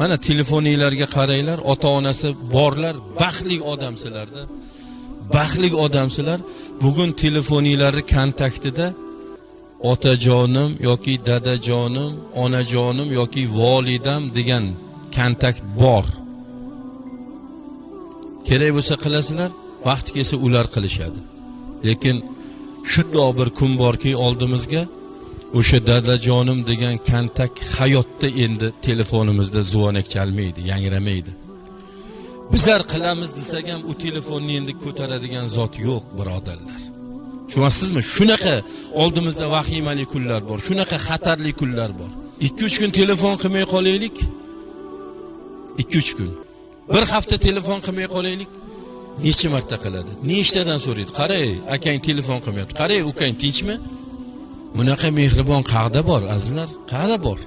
mana telefoninglarga qaranglar ota onasi borlar baxtli odamsizlarda baxtli odamsizlar bugun telefoninglarni kontaktida otajonim yoki dadajonim onajonim yoki volidam degan kontakt bor. Kerak bo'lsa qilasizlar vaqti kelsa ular qilishadi. Lekin shundoq bir kun borki oldimizga o'sha dadajonim degan kontakt hayotda endi telefonimizda zvonak chalmaydi yangramaydi. Bizlar qilamiz desak ham u telefonni endi ko'taradigan zot yo'q birodarlar. Tushunyapsizmi shunaqa oldimizda vahimali kunlar bor shunaqa xatarli kunlar bor. Ikki uch kun telefon qilmay qolaylik. Ikki uch kun. Bir hafta telefon qilmay qolaylik. Necha marta qiladi? Nechtadan so'raydi? Qaray akang telefon qilmayapti. Qaray ukang tinchmi? Bunaqa mehribon qayerda bor azizlar qayerda bor.